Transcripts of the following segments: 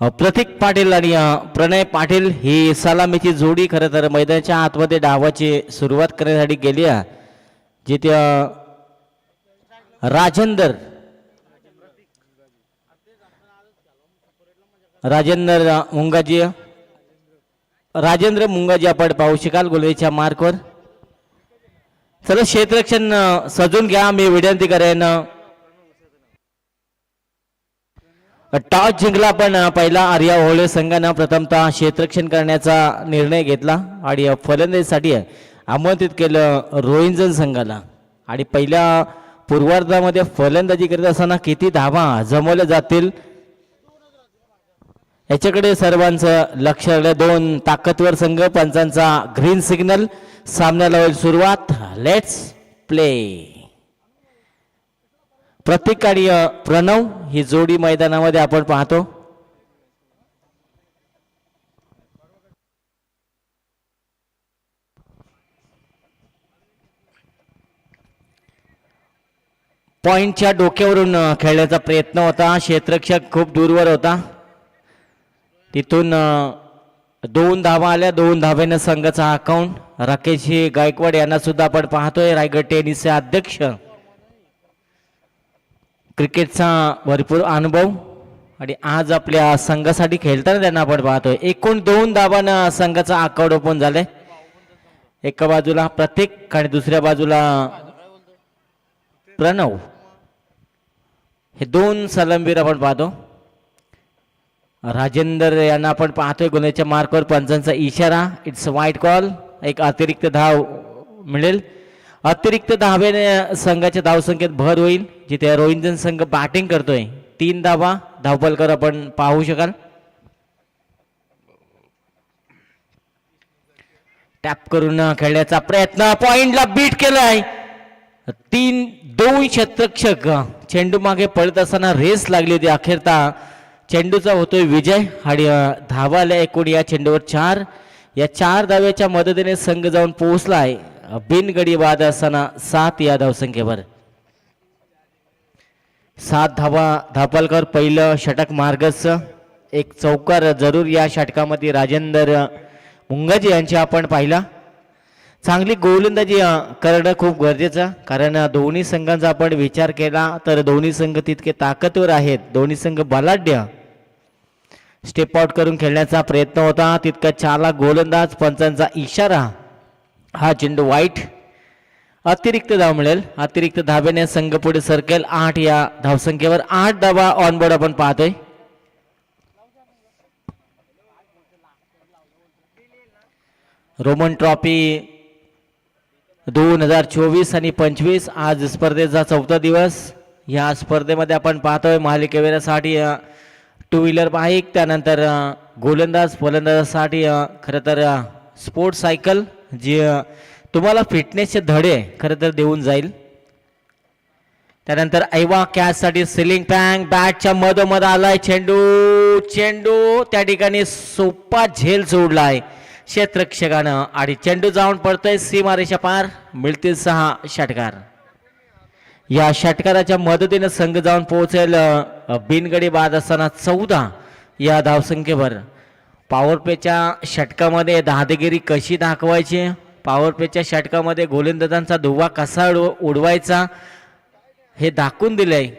प्रतीक पाटील आणि प्रणय पाटील ही सलामीची जोडी खरं तर मैदानाच्या आतमध्ये डावाची सुरुवात करण्यासाठी गेली आहे. जिथे राजेंदर राजेंद्र मुंगाजी राजेंद्र मुंगाजी आपण पाहू शकाल गोलवेच्या मार्कवर. चला क्षेत्ररक्षण सजून घ्या. मी विनंती करेन टॉस जिंकला पण पहिला आर्या होळे संघानं प्रथमतः क्षेत्ररक्षण करण्याचा निर्णय घेतला आणि फलंदाजीसाठी आमंत्रित केलं रोहिंजन संघाला. आणि पहिल्या पूर्वार्धामध्ये फलंदाजी करत असताना किती धावा जमवल्या जातील याच्याकडे सर्वांचं लक्ष दोन ताकदवर संघ पंचांचा ग्रीन सिग्नल सामन्याला होईल सुरुवात. लेट्स प्ले प्रतीक आणि प्रणव ही जोडी मैदानामध्ये आपण पाहतो. पॉइंटच्या डोक्यावरून खेळण्याचा प्रयत्न होता. क्षेत्रक्षक खूप दूरवर होता. तिथून दोन धावा आल्या. दोन धाव्यानं संघाचा अकाउंट राकेश गायकवाड यांना सुद्धा आपण पाहतोय. रायगड टेनिसचे अध्यक्ष क्रिकेटचा भरपूर अनुभव आणि आज आपल्या संघासाठी खेळताना त्यांना आपण पाहतोय. एकूण दोन दाबानं संघाचा आकड ओपन झालंय. एका बाजूला प्रत्येक आणि दुसऱ्या बाजूला प्रणव. हे दोन सलमवीर आपण पाहतो. राजेंदर यांना आपण पाहतोय गुन्ह्याच्या मार्कवर पंचांचा इशारा. इट्स वाईट कॉल एक अतिरिक्त धाव मिळेल. अतिरिक्त धावेने संघाच्या धावसंख्येत भर होईल. जिथे रोहिंजन संघ बॅटिंग करतोय तीन धावा धावपलकर आपण पाहू शकाल. टॅप करून खेळण्याचा प्रयत्न पॉइंटला बीट केलाय. तीन दोन शतरक्षक चेंडू मागे पळत असताना रेस लागली होती अखेरता. चेंडूचा होतोय विजय आणि अ, धावा आल्या एकूण या चेंडूवर चार. या चार धाव्याच्या मदतीने संघ जाऊन पोहोचलाय. बिनगडी बाद असताना सात या धावसंख्येवर. सात धावा धापालकर पहिलं षटक मार्गस एक चौकार जरूर या षटकामध्ये राजेंद्र मुंगाजी यांची आपण पाहिला. चांगली गोलंदाजी करणं खूप गरजेचं कारण दोन्ही संघांचा आपण विचार केला तर दोन्ही संघ तितके ताकदवर आहेत. दोन्ही संघ बलाढ्य. स्टेप आउट करून खेळण्याचा प्रयत्न होता. तितका चाला गोलंदाज पंचांचा इशारा. हा चेंडू वाईट. अतिरिक्त धाव मिळेल. अतिरिक्त धाब्याने संघ पुढे सरकेल. आठ या धावसंख्येवर आठ धावा ऑनबोर्ड आपण पाहतोय. रोमन ट्रॉफी दोन हजार चोवीस आणि पंचवीस. आज स्पर्धेचा चौथा दिवस. या स्पर्धेमध्ये आपण पाहतोय मालिकेवेरासाठी टू व्हीलर बाईक त्यानंतर गोलंदाज फलंदाजासाठी खरं तर स्पोर्ट्स सायकल जी तुम्हाला फिटनेसचे धडे खरं तर देऊन जाईल. त्यानंतर ऐवा कॅचसाठी सिलिंग पॅंग बॅटच्या मधोमध आलाय चेंडू. चेंडू त्या ठिकाणी सोपा झेल सोडलाय क्षेत्रक्षकानं आणि चेंडू जाऊन पडतोय सीमारेषा पार. मिळतील सहा षटकार. या षटकाराच्या मदतीनं संघ जाऊन पोहोचेल बिनगडी बाद असताना चौदा या धावसंख्येवर. पॉवर प्लेच्या षटकामध्ये दादेगिरी कशी दाखवायची? पॉवरप्लेच्या षटकामध्ये गोलंदाजांचा धुवा कसा उडवायचा हे दाखवून दिलंय.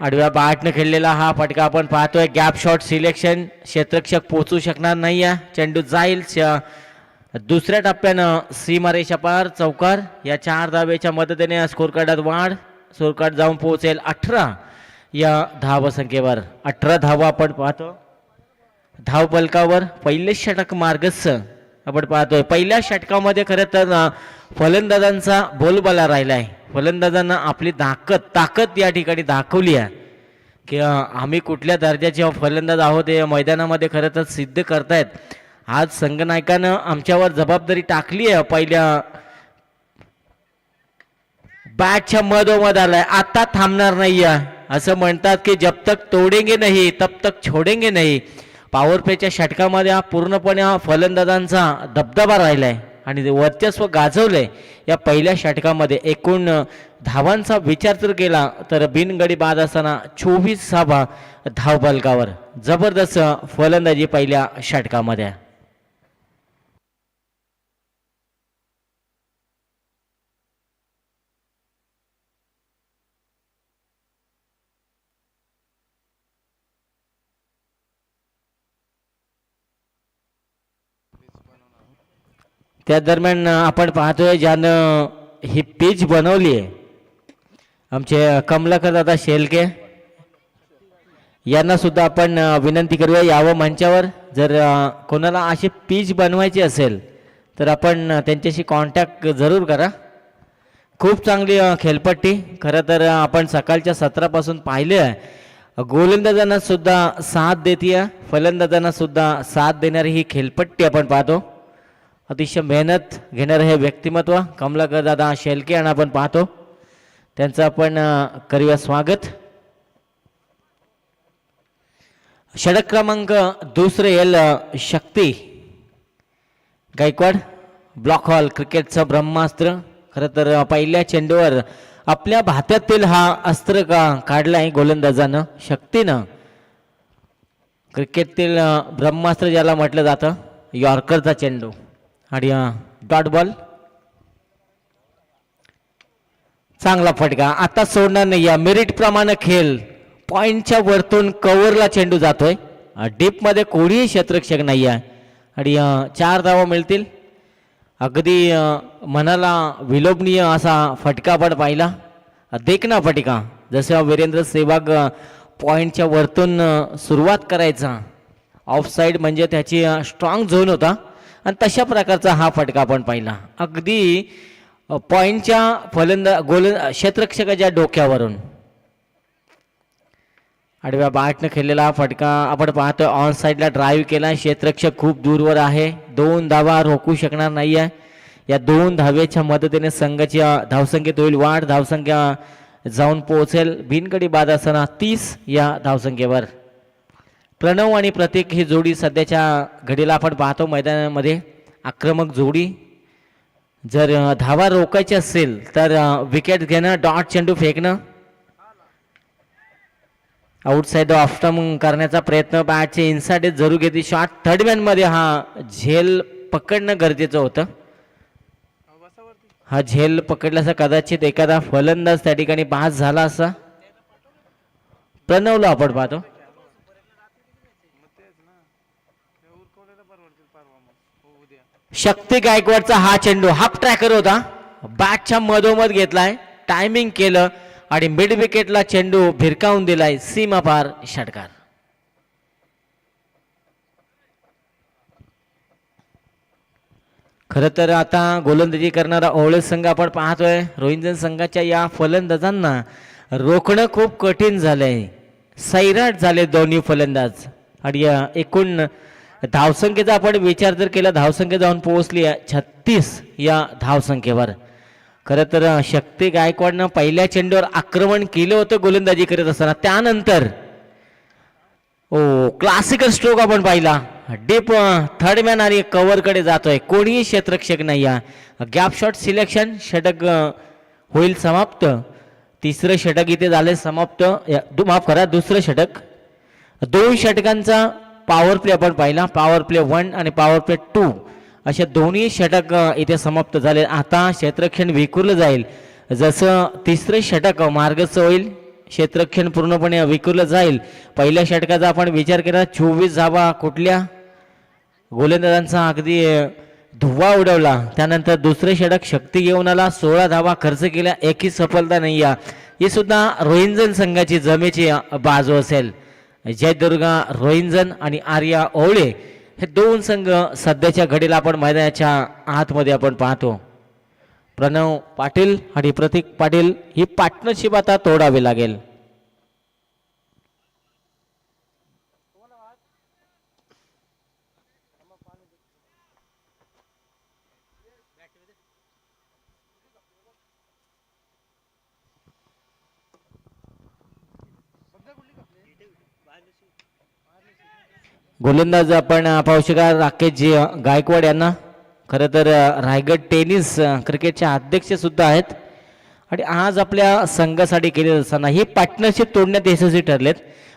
आडव्या बाटनं खेळलेला हा फटका आपण पाहतोय. गॅप शॉट सिलेक्शन क्षेत्रक्षक पोचू शकणार नाही आहे चेंडू जाईल. श- दुसऱ्या टप्प्यानं सीमारेषा पार चौकार. या चार धावेच्या मदतीने स्कोर कार्डात वाढ. स्कोर कार्ड जाऊन पोहोचेल अठरा या धावसंख्येवर. अठरा धावा आपण पाहतो. धावपलकावर पहिलेच पहिले षटक मार्गस्थ आपण पाहतोय पहिल्या षटकामध्ये खरं तर फलंदाजांचा बोलबाला राहिला आहे. फलंदाजांना आपली ताकद ताकद या ठिकाणी दाखवली आहे. की आम्ही कुठल्या दर्जाचे फलंदाज आहोत हे मैदानामध्ये खरं तर सिद्ध करतायत. आज संघनायकानं आमच्यावर जबाबदारी टाकली आहे. पहिल्या बॅटच्या मधोमध आलाय. आता थांबणार नाही आहे असं म्हणतात की जब तक तोडेंगे नाही तब तक छोडेंगे नाही. पॉवर प्लेच्या षटकामध्ये हा पूर्णपणे हा फलंदाजांचा दबदबा आहे आणि ते वर्चस्व आहे या पहिल्या षटकामध्ये एकूण धावांचा विचार जर केला तर बिनगडी बाद असताना चोवीस धावा धावबलकावर जबरदस्त फलंदाजी पहिल्या षटकामध्ये. त्या दरम्यान आपण पाहतोय ज्यानं ही पीच बनवली आहे आमचे कमलाकर दादा शेलके यांना सुद्धा आपण विनंती करूया यावं मंचावर. जर कोणाला अशी पीच बनवायची असेल तर आपण त्यांच्याशी कॉन्टॅक्ट जरूर करा. खूप चांगली खेळपट्टी. खरं तर आपण सकाळच्या सत्रापासून पाहिले आहे. गोलंदाजांना सुद्धा साथ देते फलंदाजांना सुद्धा साथ देणारी ही खेळपट्टी आपण पाहतो. अतिशय मेहनत घेणारं हे व्यक्तिमत्व. कमलाकर दादा शेलके यांना आपण पाहतो. त्यांचं आपण करूया स्वागत. षटक क्रमांक दुसरे येल शक्ती. गायकवाड ब्लॉक हॉल क्रिकेटचं ब्रह्मास्त्र. खरं तर पहिल्या चेंडूवर आपल्या भात्यातील हा अस्त्र का काढलाय गोलंदाजानं शक्तीनं. क्रिकेटतील ब्रह्मास्त्र ज्याला म्हटलं जातं यॉर्करचा चेंडू. आणि डॉट बॉल चांगला फटका. आता सोडणार नाही. या मेरिट प्रमाणे खेळ. पॉईंटच्या वरतून कव्हरला चेंडू जातोय. डीपमध्ये कोणीही क्षेत्रक्षक नाही आहे आणि चार धावा मिळतील. अगदी मनाला विलोभनीय असा फटका पण पाहिला. देखना फटका. जसं वीरेंद्र सेहवाग पॉईंटच्या वरतून सुरुवात करायचा. ऑफ साईड म्हणजे त्याची स्ट्रॉंग झोन होता. आणि तशा प्रकारचा हा फटका आपण पाहिला. अगदी पॉईंटच्या फलंदा गोल क्षेत्रक्षकाच्या डोक्यावरून. आडव्या बाटनं खेळलेला फटका आपण पाहतोय ऑन साईडला ड्राईव्ह केला. क्षेत्रक्षक खूप दूरवर आहे. दोन धावा रोखू शकणार नाही आहे या दोन धावेच्या मदतीने संघाच्या धावसंख्येत होईल वाढ. धावसंख्या जाऊन पोहोचेल. बिनकडी बाद असताना तीस या धावसंख्येवर. प्रणव आणि प्रतीक ही जोडी सध्याच्या घडीला आपण पाहतो मैदानामध्ये. आक्रमक जोडी. जर धावा रोखायची असेल तर विकेट घेणं डॉट चेंडू फेकणं. आउटसाईड ऑफ स्टंप करण्याचा प्रयत्न बॅटचे इन्साइड जरूर घेतली शॉट थर्ड मॅन हा झेल पकडणं गरजेचं होतं. हा झेल पकडल्याचा कदाचित एखादा फलंदाज त्या ठिकाणी पास झाला असा. प्रणवला आपण पाहतो. शक्ती गायकवाडचा हा चेंडू हाफ ट्रॅकर होता. बॅटच्या मधोमध घेतलाय टायमिंग केलं आणि मिड विकेटला चेंडू भिरकावून दिलाय सीमा पार षटकार. खरं तर आता गोलंदाजी करणारा ओवळे संघ आपण पाहतोय. रोहिंजन संघाच्या या फलंदाजांना रोखणं खूप कठीण झालंय. सैराट झाले दोन्ही फलंदाज. आणि या एकूण धावसंख्येचा आपण विचार जर केला धावसंख्या जाऊन पोहोचली छत्तीस या धावसंख्येवर. खरं तर शक्ती गायकवाडनं पहिल्या चेंडूवर आक्रमण केलं होतं गोलंदाजी करत असताना. त्यानंतर ओ क्लासिकल स्ट्रोक आपण पाहिला. डीप थर्ड मॅन आणि कव्हरकडे जातोय. कोणीही क्षेत्रक्षक नाही गॅप शॉट सिलेक्शन षटक होईल समाप्त. तिसरं षटक इथे झालं समाप्त. या- दु- माफ करा दुसरं षटक. दोन षटकांचा पॉवर प्ले आपण पाहिला. पॉवर प्ले वन आणि पॉवर प्ले टू अशा दोन्ही षटक इथे समाप्त झाले. आता क्षेत्रक्षण विखुरलं जाईल. जसं तिसरं षटक मार्गस्थ होईल क्षेत्रक्षण पूर्णपणे विखुरलं जाईल. पहिल्या षटकाचा आपण विचार केला चोवीस धावा कुठल्या? गोलंदाजांचा अगदी धुव्वा उडवला. त्यानंतर दुसरे षटक शक्ती घेऊन आला. सोळा धावा खर्च केल्या एकही सफलता नाही या. ही सुद्धा रोहिंजन संघाची जमेची बाजू असेल. जयदुर्गा रोहिंजन आणि आर्या ओवळे हे दोन संघ सध्याच्या घडीला आपण मैदानाच्या आतमध्ये आपण पाहतो. प्रणव पाटील आणि प्रतीक पाटील ही पार्टनरशिप आता तोडावी लागेल. गोलंदाज आपण अ, राकेश जी गायकवाड यांना. खरं तर रायगड टेनिस क्रिकेटचे अध्यक्षसुद्धा आहेत. आणि आज आपल्या संघासाठी केलेलं असताना ही पार्टनरशिप तोडण्यात यशस्वी ठरलेत.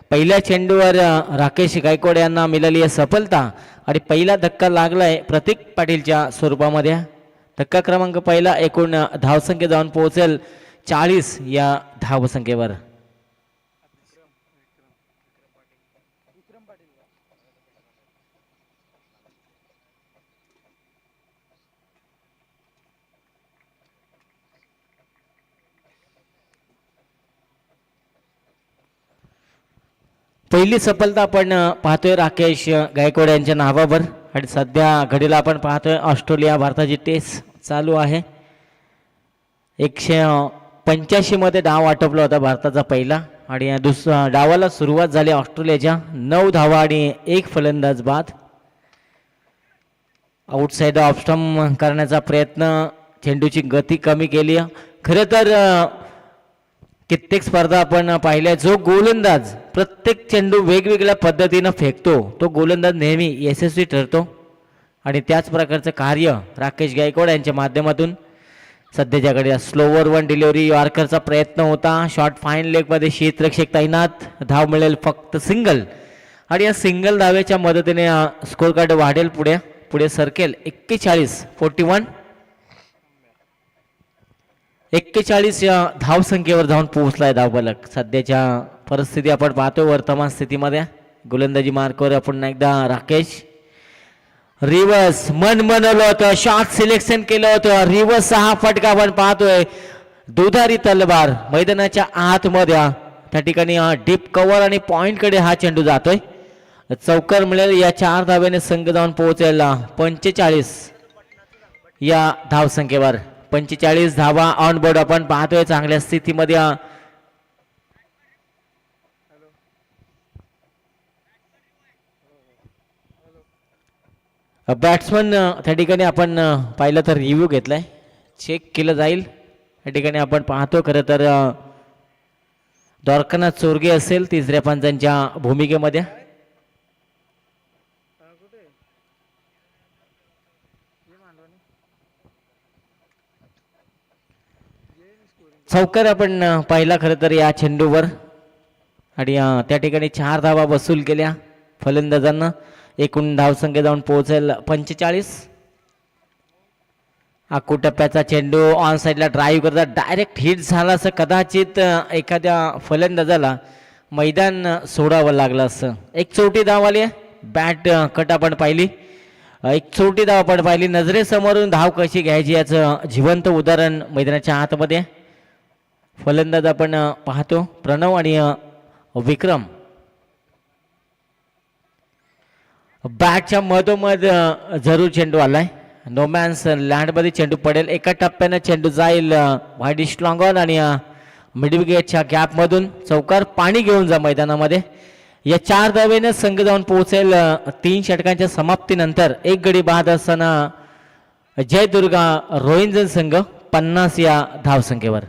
पहिल्या चेंडूवर राकेश गायकवाड यांना मिळाली आहे सफलता. आणि पहिला धक्का लागला आहे प्रतीक पाटीलच्या स्वरूपामध्ये. धक्का क्रमांक पहिला एकूण धावसंख्या जाऊन पोहोचेल चाळीस या धावसंख्येवर. पहिली सफलता आपण पाहतोय राकेश गायकवाड यांच्या नावावर. आणि सध्या घडीला आपण पाहतोय ऑस्ट्रेलिया भारताची टेस्ट चालू आहे. एकशे पंच्याऐंशीमध्ये डाव आटोपला होता भारताचा पहिला. आणि या डावाला सुरुवात झाली ऑस्ट्रेलियाच्या. नऊ धावा आणि एक फलंदाज बाद. आउटसाईड ऑफस्टम करण्याचा प्रयत्न. चेंडूची गती कमी केली. खरं तर कित्येक स्पर्धा आपण पाहिल्या. जो गोलंदाज प्रत्येक चेंडू वेगवेगळ्या पद्धतीनं फेकतो तो गोलंदाज नेहमी यशस्वी ठरतो. आणि त्याच प्रकारचं कार्य राकेश गायकवाड यांच्या माध्यमातून सध्याच्याकडे स्लोवर वन डिलिव्हरी यॉर्करचा प्रयत्न होता. शॉर्ट फाईन लेगमध्ये शीतरक्षक तैनात. धाव मिळेल फक्त सिंगल आणि या सिंगल धावेच्या मदतीने स्कोर कार्ड वाढेल पुढे. पुढे सरकेल एक्केचाळीस फोर्टी वन एक्केचाळीस या धावसंख्येवर जाऊन पोहोचला आहे धावफलक सध्याच्या परिस्थिती आपण पाहतोय वर्तमान स्थितीमध्ये. गोलंदाजी मार्कवर आपण एकदा राकेश. रिवर्स मन बनवलं होतं शॉट सिलेक्शन केलं होतं. रिवर्स सहा फटका आपण पाहतोय. दुधारी तलवार मैदानाच्या आतमध्ये. त्या ठिकाणी डीप कव्हर आणि पॉईंटकडे हा चेंडू जातोय. चौकर मिळेल या चार धाव्याने संघ जाऊन पोहोचायला पंचेचाळीस या धावसंख्येवर. पंचेचाळीस धावा ऑन बोर्ड आपण पाहतोय चांगल्या स्थितीमध्ये. बॅट्समन त्या ठिकाणी आपण पाहिलं तर रिव्ह्यू घेतलाय. चेक केलं जाईल. या ठिकाणी आपण पाहतो खरं तर द्वारकानाथ चोरगे असेल तिसऱ्या पंचांच्या भूमिकेमध्ये. चौकार आपण पाहिला खरं तर या चेंडूवर. आणि त्या ठिकाणी चार धावा वसूल केल्या फलंदाजांना. एकूण धावसंख्या जाऊन पोहोचेल पंचेचाळीस. अक्कू टप्प्याचा चेंडू ऑन साईडला ड्राईव्ह करता डायरेक्ट हिट झाला असं कदाचित एखाद्या फलंदाजाला मैदान सोडावं लागलं असं. एक चौटी धाव आली बॅट कट आपण पाहिली. एक चौटी धाव आपण पाहिली. नजरेसमोरून धाव कशी घ्यायची याचं जिवंत उदाहरण मैदानाच्या आतमध्ये आहे. फलंदाज आपण पाहतो. प्रणव आणि विक्रम. बॅटच्या मधोमध जरूर चेंडू आलाय. नोमॅन्स लँडमध्ये चेंडू पडेल. एका टप्प्यानं चेंडू जाईल वाईड स्ट्रॉंगॉन आणि मिडविकेटच्या गॅपमधून चौकार पाणी घेऊन जा मैदानामध्ये. या चार धावेने संघ जाऊन पोहोचेल तीन षटकांच्या समाप्तीनंतर. एक गडी बाद असताना जयदुर्गा रोहिंजन संघ पन्नास या धावसंख्येवर.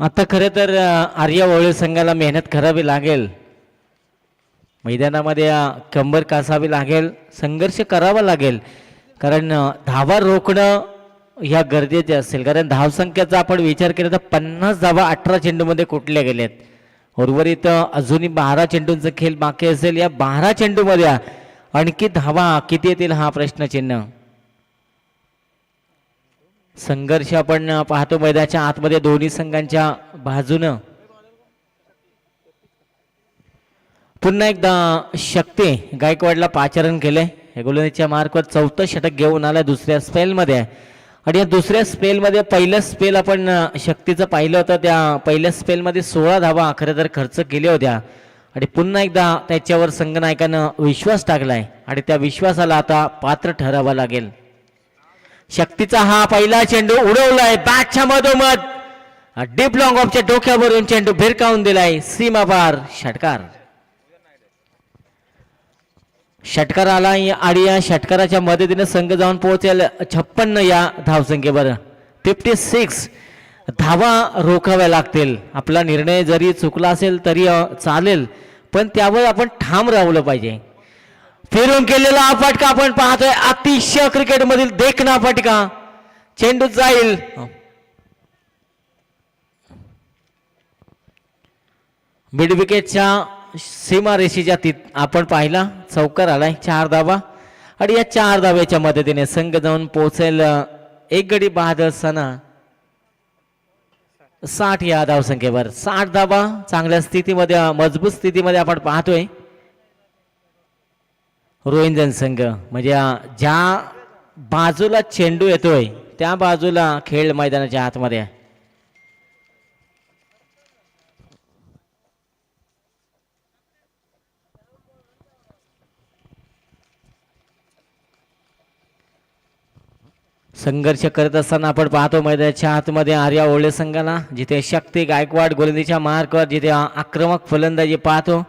आता खरं तर अ, आर्या वळू संघाला मेहनत करावी लागेल. मैदानामध्ये कंबर कासावी लागेल संघर्ष करावा लागेल. कारण धावा रोखणं ह्या गरजेचे असेल कारण धावसंख्येचा आपण विचार केला तर पन्नास धावा अठरा चेंडूमध्ये कुठल्या गेल्यात? उर्वरित अजूनही बारा चेंडूंचा खेळ बाकी असेल या बारा चेंडूमध्ये आणखी धावा किती येतील हा प्रश्नचिन्ह. संघर्ष आपण पाहतो मैदानाच्या आतमध्ये दोन्ही संघांच्या बाजूनं. पुन्हा एकदा शक्ती गायकवाडला पाचारण केले हे गोलंदाजीच्या मार्कवर चौथं षटक घेऊन आलं दुसऱ्या स्पेलमध्ये. आणि या दुसऱ्या स्पेलमध्ये पहिलं स्पेल आपण शक्तीचं पाहिलं होतं. त्या पहिल्या स्पेलमध्ये सोळा धावा खरं तर खर्च केल्या होत्या. आणि पुन्हा एकदा त्याच्यावर संघनायकानं विश्वास टाकलाय. आणि त्या विश्वासाला आता पात्र ठरावं लागेल. शक्तीचा हा पहिला चेंडू उडवलाय. बॅटच्या मधोमध. डीप लॉंग ऑफच्या डोक्यावरून चेंडू भिरकावून दिलाय. सीमापार षटकार. षटकार आला आणि या षटकाराच्या मदतीने संघ जाऊन पोहोचेल. छप्पन्न या धावसंख्येवर. फिफ्टी सिक्स धावा रोखाव्या लागतील. आपला निर्णय जरी चुकला असेल तरी चालेल. पण त्यावर आपण ठाम राहलं पाहिजे. फिरून केलेला हा आपण पाहतोय. अतिशय क्रिकेटमधील देखना फटका. चेंडू जाईल. मिड विकेटच्या सीमारेषेच्या ती आपण पाहिला. चौकार आलाय. चार धावा. आणि या चार धाव्याच्या मदतीने संघ जाऊन पोहोचेल एक गडी बहादर सना. साठ या धावसंख्येवर. साठ धावा. चांगल्या स्थितीमध्ये मजबूत स्थितीमध्ये आपण पाहतोय. रोहिंजन संघ. म्हणजे ज्या बाजूला चेंडू येतोय त्या बाजूला खेळ मैदानाच्या आतमध्ये आहे. संघर्ष करत असताना आपण पाहतो मैदानाच्या आतमध्ये आर्या ओळे संघाला जिथे शक्ती गायकवाड गोलंदीच्या मार्कवर जिथे आक्रमक फलंदाजी पाहतो.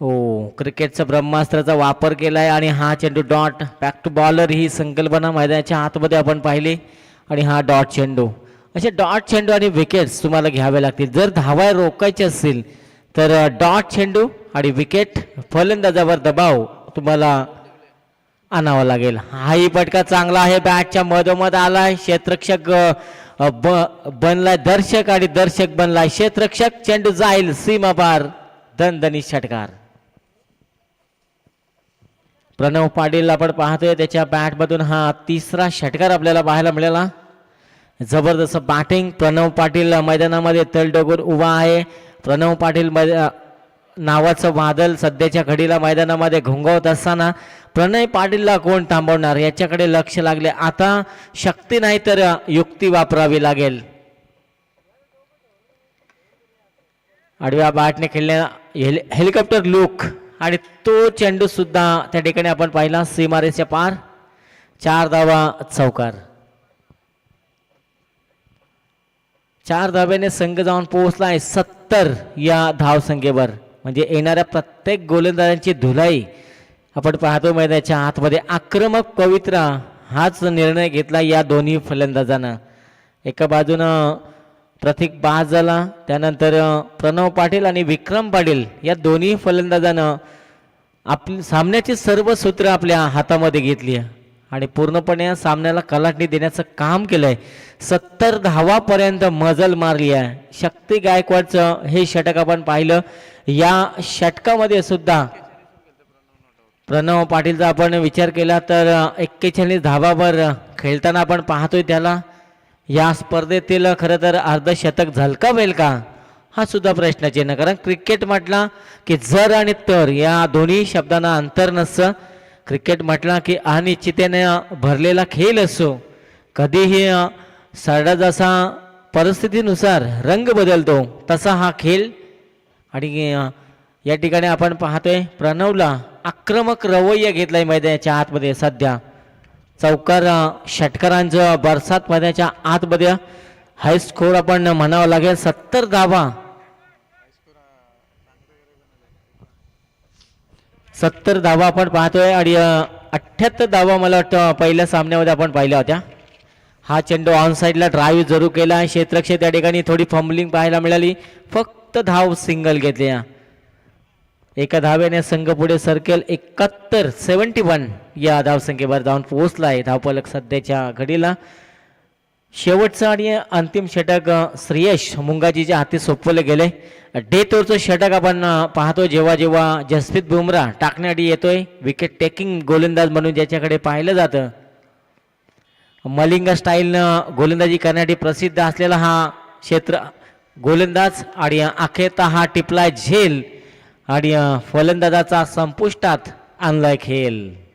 हो क्रिकेटचा ब्रह्मास्त्राचा वापर केलाय आणि हा चेंडू डॉट बॅक टू बॉलर ही संकल्पना मैदानाच्या आतमध्ये आपण पाहिली आणि हा डॉट चेंडू. असे डॉट चेंडू आणि विकेट्स तुम्हाला घ्यावे लागतील. जर धावा रोखायचे असतील तर डॉट चेंडू आणि विकेट फलंदाजावर दबाव तुम्हाला आणावा लागेल. हाही फटका चांगला आहे बॅटच्या मधोमध आलाय क्षेत्रक्षक ब बनलाय दर्शक आणि दर्शक बनलाय क्षेत्रक्षक. चेंडू जाईल सीमापार दणदणी षटकार. प्रणव पाटील आपण पाहतोय त्याच्या बॅटमधून हा तिसरा षटकार आपल्याला पाहायला मिळाला. जबरदस्त बॅटिंग प्रणव पाटील मैदानामध्ये तलडोगून उभा आहे. प्रणव पाटील मै- नावाचं वादल सध्याच्या घडीला मैदानामध्ये घोंगवत असताना प्रणय पाटीलला कोण थांबवणार? याच्याकडे लक्ष लागले. आता शक्ती नाही तर युक्ती वापरावी लागेल. आडव्या बॅटने खेळण्या हेल हेलिकॉप्टर लुक. आणि तो चेंडू सुद्धा त्या ठिकाणी आपण पाहिला सीमारेच्या पार चार धावा चौकार. चार धाव्याने संघ जाऊन पोहोचला आहे सत्तर या धावसंख्येवर. म्हणजे येणाऱ्या प्रत्येक गोलंदाजांची धुलाई आपण पाहतो मैदानाच्या आतमध्ये. आक्रमक पवित्रा हाच निर्णय घेतला या दोन्ही फलंदाजांना. एका बाजूनं प्रतीक बाद झाला त्यानंतर प्रणव पाटील आणि विक्रम पाटील या दोन्ही फलंदाजानं आप सामन्याची सर्व सूत्र आपल्या हातामध्ये घेतली आहे. आणि पूर्णपणे या सामन्याला कलाटणी देण्याचं काम केलं आहे सत्तर धावापर्यंत मजल मारली आहे. शक्ती गायकवाडचं हे षटक आपण पाहिलं. या षटकामध्ये सुद्धा प्रणव पाटीलचा आपण विचार केला तर एक्केचाळीस धावावर खेळताना आपण पाहतोय त्याला. या स्पर्धेतील खरं तर अर्धशतक झलकावेल का? हा सुद्धा प्रश्नचिन्ह कारण क्रिकेट म्हटला की जर आणि तर या दोन्ही शब्दांना अंतर नसतं. क्रिकेट म्हटला की अनिश्चितेने भरलेला खेळ असो. कधीही सरडा जसा परिस्थितीनुसार रंग बदलतो तसा हा खेळ. आणि या ठिकाणी आपण पाहतोय प्रणवला आक्रमक रवैया घेतलाय मैदानाच्या आतमध्ये सध्या. चौकार षटकारांचं बरसात मैदानाच्या आतमध्ये हाय स्कोर आपण म्हणावं लागेल. सत्तर धावा. सत्तर धावा आपण पाहतोय आणि अठ्ठ्याहत्तर धावा मला वाटतं पहिल्या सामन्यामध्ये आपण पाहिल्या होत्या. हा चेंडू ऑन साईडला ड्राईव्ह जरूर केला क्षेत्रक्षे त्या ठिकाणी थोडी फंबलिंग पाहायला मिळाली. फक्त धाव सिंगल घेतली. एका धाव्याने संघ पुढे सरकेल एकाहत्तर सेवन्टी वन या धावसंख्येवर जाऊन पोहोचला आहे. धावपलक सध्याच्या घडीला. शेवटचं आणि अंतिम षटक श्रेयश मुंगाजीच्या हाती सोपवले गेले. डे तोरचं षटक आपण पाहतो जेव्हा जेव्हा जसप्रीत बुमराह टाकण्यासाठी येतोय. विकेट टेकिंग गोलंदाज म्हणून ज्याच्याकडे पाहिलं जातं. मलिंगा स्टाईलनं गोलंदाजी करण्यासाठी प्रसिद्ध असलेला हा क्षेत्र गोलंदाज आणि अखेरता हा टिपलाय झेल. आणि फलंदाजाचा संपुष्टात आणलाय खेळ.